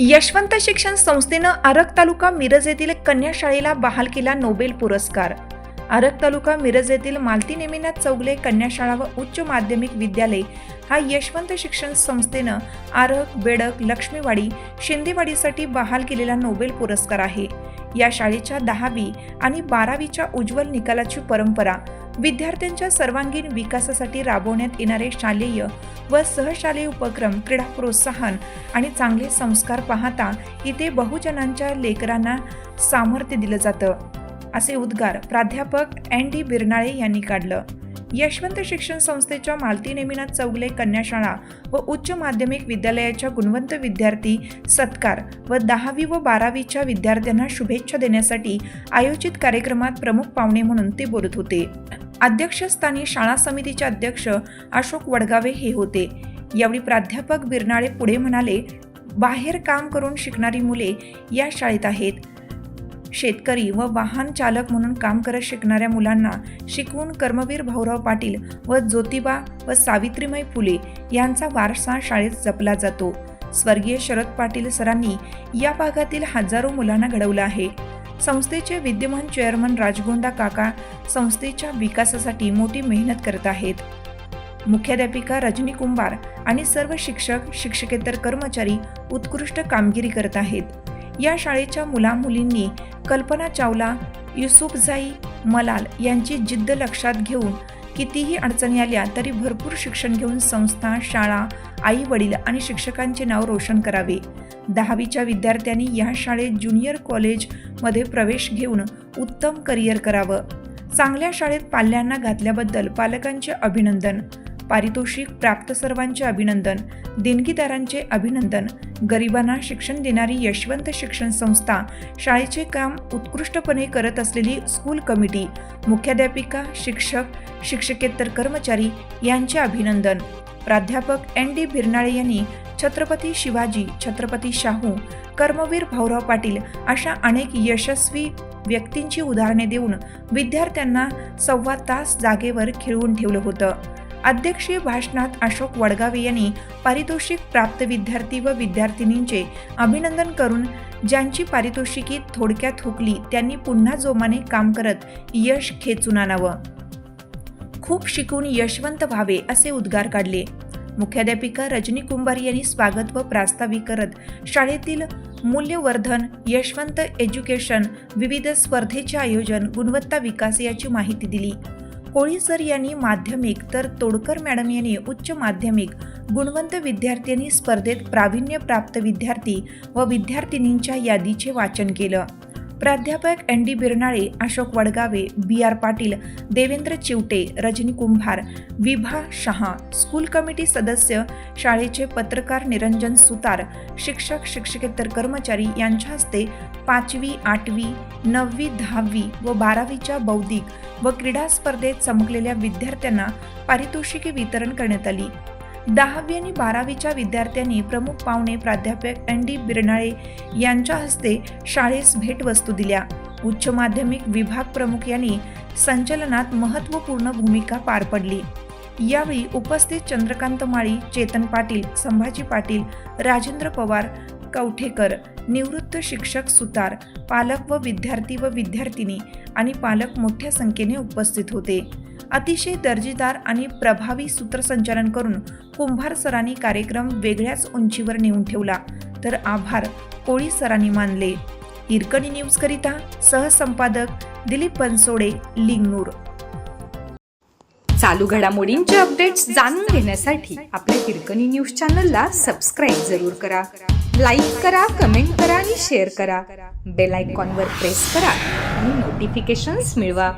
यशवंत शिक्षण संस्थेनं आरग तालुका मिरज येथील कन्या शाळेला बहाल केला नोबेल पुरस्कार. आरग तालुका मिरज येथील मालती नेमिनाथ चौगले कन्याशाळा व उच्च माध्यमिक विद्यालय हा यशवंत शिक्षण संस्थेनं आरग बेडक लक्ष्मीवाडी शिंदेवाडीसाठी बहाल केलेला नोबेल पुरस्कार आहे. या शाळेच्या दहावी आणि बारावीच्या उज्ज्वल निकालाची परंपरा विद्यार्थ्यांच्या सर्वांगीण विकासासाठी राबवण्यात येणारे शालेय व सहशालेय उपक्रम क्रीडा प्रोत्साहन आणि चांगले संस्कार पाहता इथे बहुजनांच्या लेकरांना सामर्थ्य दिलं जातं. असे उद्गार प्राध्यापक एन डी बिरनाळे यांनी काढलं. यशवंत शिक्षण संस्थेच्या मालती नेमिनाथ चौगले कन्याशाळा व उच्च माध्यमिक विद्यालयाच्या गुणवंत विद्यार्थी सत्कार व दहावी व बारावीच्या विद्यार्थ्यांना शुभेच्छा देण्यासाठी आयोजित कार्यक्रमात प्रमुख पाहुणे म्हणून ते बोलत होते. अध्यक्षस्थानी शाळा समितीचे अध्यक्ष अशोक वडगावे हे होते. यावेळी प्राध्यापक बिरनाळे पुढे म्हणाले बाहेर काम करून शिकणारी मुले या शाळेत आहेत. शेतकरी व वाहन चालक म्हणून काम करत शिकणाऱ्या मुलांना शिकवून कर्मवीर भाऊराव पाटील व ज्योतिबा व सावित्रीमाई फुले यांचा वारसा शाळेत जपला जातो. स्वर्गीय शरद पाटील सरांनी या भागातील हजारो मुलांना घडवलं आहे. संस्थेचे विद्यमान चेअरमन राजगोंडा काका संस्थेच्या विकासासाठी मोठी मेहनत करत आहेत. मुख्याध्यापिका रजनी कुंभार आणि सर्व शिक्षक शिक्षकेतर कर्मचारी उत्कृष्ट कामगिरी करत आहेत. या शाळेच्या मुलामुलींनी कल्पना चावला युसुफझाई मलाल यांची जिद्द लक्षात घेऊन कितीही अडचणी आल्या तरी भरपूर शिक्षण घेऊन संस्था शाळा आई वडील आणि शिक्षकांचे नाव रोशन करावे. दहावीच्या विद्यार्थ्यांनी या शाळेत ज्युनियर कॉलेजमध्ये प्रवेश घेऊन उत्तम करिअर करावं. चांगल्या शाळेत पाल्यांना घातल्याबद्दल पालकांचे अभिनंदन. पारितोषिक प्राप्त सर्वांचे अभिनंदन देणगीदारांचे अभिनंदन गरिबांना शिक्षण देणारी यशवंत शिक्षण संस्था शाळेचे काम उत्कृष्टपणे करत असलेली स्कूल कमिटी मुख्याध्यापिका शिक्षक शिक्षकेतर कर्मचारी यांचे अभिनंदन. प्राध्यापक एन डी भिरनाळे यांनी छत्रपती शिवाजी छत्रपती शाहू कर्मवीर भाऊराव पाटील अशा अनेक यशस्वी व्यक्तींची उदाहरणे देऊन विद्यार्थ्यांना सव्वा तास जागेवर खिळवून ठेवलं होतं. अध्यक्षीय भाषणात अशोक वडगावे यांनी पारितोषिक प्राप्त विद्यार्थी व विद्यार्थिनींचे अभिनंदन करून ज्यांची पारितोषिकी थोडक्यात हुकली त्यांनी पुन्हा जोमाने काम करत यश खेचून आणावं. खूप शिकून यशवंत व्हावे असे उद्गार काढले. मुख्याध्यापिका रजनी कुंभार यांनी स्वागत व प्रास्ताविक करत शाळेतील मूल्यवर्धन यशवंत एज्युकेशन विविध स्पर्धेचे आयोजन गुणवत्ता विकास याची माहिती दिली. कोळी सर यांनी माध्यमिक तर तोडकर मॅडम यांनी उच्च माध्यमिक गुणवंत विद्यार्थ्यांनी स्पर्धेत प्रावीण्य प्राप्त विद्यार्थी व विद्यार्थिनींच्या यादीचे वाचन केलं. प्राध्यापक N D Biranale Ashok Wadgave B R Patil Devendra Chivate Rajani Kumbhar Vibha Shah school committee सदस्य शाळेचे पत्रकार निरंजन सुतार शिक्षक शिक्षकेतर कर्मचारी यांच्या हस्ते पाचवी आठवी नववी दहावी व बारावीच्या बौद्धिक व क्रीडा स्पर्धेत चमकलेल्या विद्यार्थ्यांना पारितोषिके वितरण करण्यात आली. दहावी आणि बारावीच्या विद्यार्थ्यांनी प्रमुख पाहुणे प्राध्यापक एन डी बिरनाळे यांच्या हस्ते शाळेस भेटवस्तू दिल्या. उच्च माध्यमिक विभाग प्रमुख यांनी संचलनात महत्त्वपूर्ण भूमिका पार पडली. यावेळी उपस्थित चंद्रकांत माळी चेतन पाटील संभाजी पाटील राजेंद्र पवार कवठेकर निवृत्त शिक्षक सुतार पालक व विद्यार्थी व विद्यार्थिनी आणि पालक मोठ्या संख्येने उपस्थित होते. अतिशय दर्जेदार आणि प्रभावी सूत्रसंचालन करून कुंभार सरांनी कार्यक्रम वेगळ्याच उंचीवर नेऊन ठेवला. तर आभार कोळी सरांनी मानले. हिरकणी न्यूजकरिता सहसंपादक दिलीप बनसोडे लिंगनूर. चालू घडामोडींचे अपडेट्स जाणून घेण्यासाठी आपल्या हिरकणी न्यूज चॅनलला सबस्क्राईब जरूर करा. लाईक करा कमेंट करा आणि शेअर करा. बेल आयकॉनवर प्रेस करा आणि नोटिफिकेशन्स मिळवा.